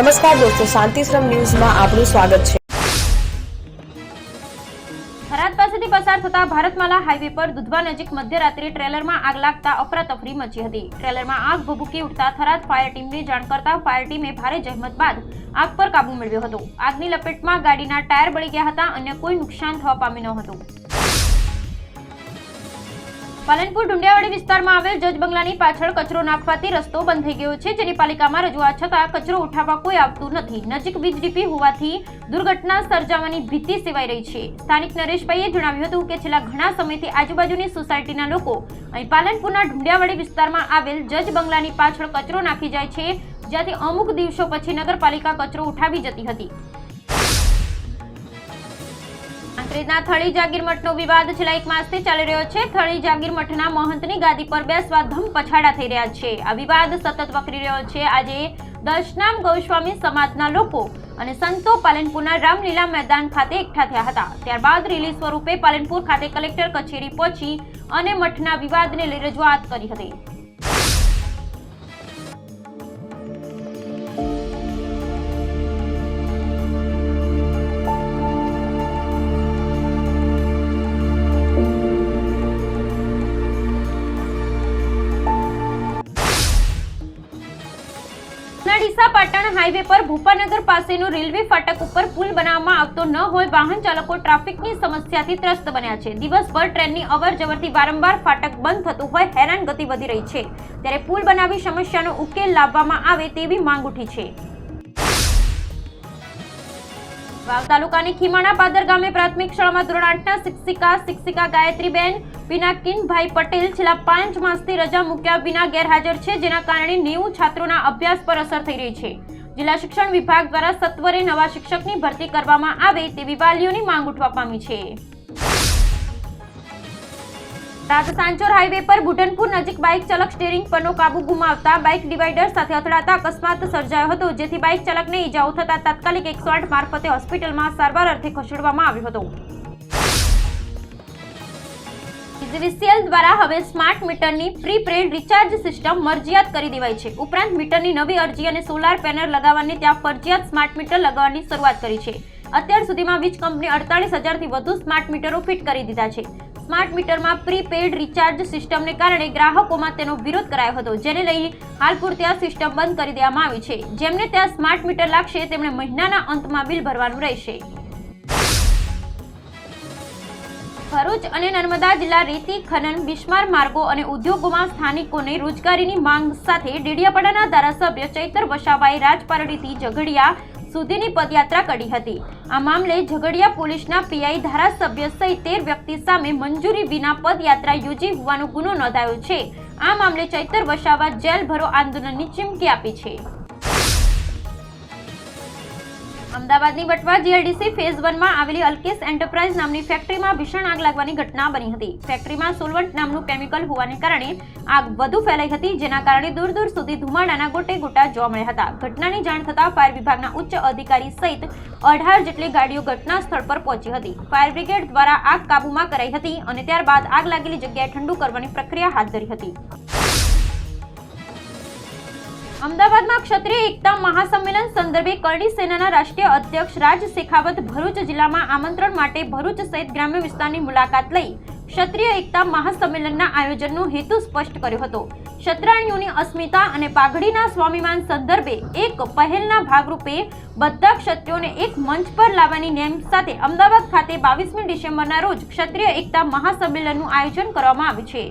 નમસ્કાર દોસ્તો, શાંતિશ્રમ ન્યૂઝમાં આપનું સ્વાગત છે. થરાદ પાસેથી પસાર થતા ભારતમાલા હાઈવે પર દુધવા નજીક મધ્યરાત્રે ટ્રેલરમાં આગ લાગતા અફરાતફરી મચી હતી. ટ્રેલરમાં આગ ભભૂકી ઉઠતા થરાદ ફાયર ટીમને જાણ કરતા ફાયર ટીમે ભારે જહેમત બાદ આગ પર કાબુ મેળવ્યો હતો. આગની લપેટમાં ગાડીના ટાયર બળી ગયા હતા અન્ય કોઈ નુકસાન થવા પામી ન હતું. પાલનપુર ડુંડિયાવાડી વિસ્તારમાં આવેલ જજ બંગલાની પાછળ કચરો નાખવાથી રસ્તો બંધ થઈ ગયો છે. જેની પાલિકામાં રજૂઆત છતાં કચરો ઉઠાવવા કોઈ આવતું નથી. નજીક વીજ ડીપી હોવાથી દુર્ઘટના સર્જાવાની ભીતિ સેવાઈ રહી છે. સ્થાનિક નરેશભાઈએ જણાવ્યું હતું કે છેલ્લા ઘણા સમયથી આજુબાજુની સોસાયટીના લોકો અહીં પાલનપુરના ઢુંડિયાવાડી વિસ્તારમાં આવેલ જજ બંગલાની પાછળ કચરો નાખી જાય છે. જ્યાંથી અમુક દિવસો પછી નગરપાલિકા કચરો ઉઠાવી જતી હતી. કાંકરેજના થળી જાગીર મઠનો વિવાદ છેલ્લા એક માસથી ચાલી રહ્યો છે. થળી જાગીર મઠના મહંતની ગાદી પર બેસવા ધમ પછાડા થઈ રહ્યા છે. આ વિવાદ સતત વકરી રહ્યો છે. આજે દશનામ ગૌસ્વામી સમાજના લોકો અને સંતો પાલનપુરના રામલીલા મેદાન ખાતે એકઠા થયા હતા. ત્યારબાદ રિલીઝ સ્વરૂપે પાલનપુર ખાતે કલેક્ટર કચેરી પહોંચી અને મઠના વિવાદને લઈ રજૂઆત કરી હતી. ડીસા પાટણ હાઈવે પર ભૂપાનગર પાસેનું રેલવે ફાટક ઉપર પુલ બનાવવામાં આવતો ન હોય, વાહન ચાલકો ટ્રાફિકની સમસ્યાથી ત્રસ્ત બન્યા છે. દિવસભર ટ્રેનની અવર જવરથી વારંવાર ફાટક બંધ થતું હોય, હેરાન ગતિ વધી રહી છે. ત્યારે પુલ બનાવી સમસ્યાનો ઉકેલ લાવવામાં આવે તેવી માંગ ઉઠી છે. વાવ તાલુકાની ખીમાણા પાદર ગામે પ્રાથમિક શાળામાં ધોરણ આઠના શિક્ષિકા શિક્ષિકા ગાયત્રીબેન પિનાકિનભાઈ પટેલ છેલ્લા પાંચ માસથી રજા મૂક્યા વિના ગેરહાજર છે, જેના કારણે નેવું છાત્રોના અભ્યાસ પર અસર થઈ રહી છે. જિલ્લા શિક્ષણ વિભાગ દ્વારા સત્વરે નવા શિક્ષકની ભરતી કરવામાં આવે તેવી વાલીઓની માંગ ઉઠવા પામી છે. સાંચોર હાઈવે પર બુટનપુર નજીક બાઇક ચાલક સ્ટેરિંગ પરનો કાબુ ગુમાવતા બાઇક ડિવાઈડર સાથે અથડાતા અકસ્માત સર્જાયો હતો, જેથી બાઇક ચાલકને ઈજાઓ થતા તાત્કાલિક એકસો આઠ મારફતે હોસ્પિટલમાં સારવાર અર્થે ખસેડવામાં આવ્યો હતો. ઈઝીવીસીએલ દ્વારા હવે સ્માર્ટ મીટરની પ્રીપેડ રિચાર્જ સિસ્ટમ મરજિયાત કરી દેવાઈ છે. ઉપરાંત મીટરની નવી અરજી અને સોલાર પેનલ લગાવવાની ત્યાં ફરજિયાત સ્માર્ટ મીટર લગાવવાની શરૂઆત કરી છે. અત્યાર સુધીમાં વીજ કંપની અડતાલીસ હજારથી વધુ સ્માર્ટ મીટરો ફિટ કરી દીધા છે. સ્માર્ટ મીટરમાં પ્રીપેડ રિચાર્જ સિસ્ટમને કારણે ગ્રાહકોમાં તેનો વિરોધ કરાયો હતો, જેને લઈ હાલ પૂરતી આ સિસ્ટમ બંધ કરી દેવામાં આવી છે. જેમને ત્યાં સ્માર્ટ મીટર લાગશે, તેમણે મહિનાના અંતમાં બિલ ભરવાનું રહેશે. ભરૂચ અને નર્મદા જિલ્લા રેતી, ખનન, બિસ્માર માર્ગો અને ઉદ્યોગોમાં સ્થાનિકોને રોજગારીની માંગ સાથે ડેડિયાપાડાના ધારાસભ્ય ચૈતર વસાવાએ રાજપારડીથી ઝઘડિયા સુધીની પદયાત્રા કરી હતી. આ મામલે ઝઘડિયા પોલીસના પીઆઈ ધારાસભ્ય સહિત તેર વ્યક્તિ સામે મંજૂરી વિના પદયાત્રા યોજી હોવાનો ગુનો નોંધાયો છે. આ મામલે ચૈતર વસાવા જેલ ભરો આંદોલનની ચીમકી આપી છે. અમદાવાદની બટવા જીઆઈડીસી ફેઝ વનમાં આવેલી અલ્કેસ એન્ટરપ્રાઇઝ નામની ફેક્ટરીમાં ભીષણ આગ લાગવાની ઘટના બની હતી. ફેક્ટરીમાં સોલવન્ટ નામનું કેમિકલ હોવાને કારણે આગ વધુ ફેલાઈ હતી, જેના કારણે દૂર દૂર સુધી ધુમાડાના ગોટે ગોટા જોવા મળ્યા હતા. ઘટનાની જાણ થતાં ફાયર વિભાગના ઉચ્ચ અધિકારી સહિત અઢાર જેટલી ગાડીઓ ઘટના સ્થળ પર પહોંચી હતી. ફાયર બ્રિગેડ દ્વારા આગ કાબૂમાં કરાઈ હતી અને ત્યારબાદ આગ લાગેલી જગ્યાએ ઠંડુ કરવાની પ્રક્રિયા હાથ ધરી હતી. અમદાવાદમાં ક્ષત્રિય એકતા મહાસંમેલન સંદર્ભે કરણી સેનાના રાષ્ટ્રીય અધ્યક્ષ રાજ શેખાવત ભરૂચ જિલ્લામાં આમંત્રણ માટે ભરૂચ સહિત ગ્રામ્ય વિસ્તારની મુલાકાત લઈ ક્ષત્રિય એકતા મહાસંમેલનના આયોજનનો હેતુ સ્પષ્ટ કર્યો હતો. ક્ષત્રાણીઓની અસ્મિતા અને પાઘડીના સ્વાભિમાન સંદર્ભે એક પહેલના ભાગરૂપે બધા ક્ષત્રિયોને એક મંચ પર લાવવાની નેમ સાથે અમદાવાદ ખાતે બાવીસમી ડિસેમ્બરના રોજ ક્ષત્રિય એકતા મહાસંમેલનનું આયોજન કરવામાં આવ્યું છે.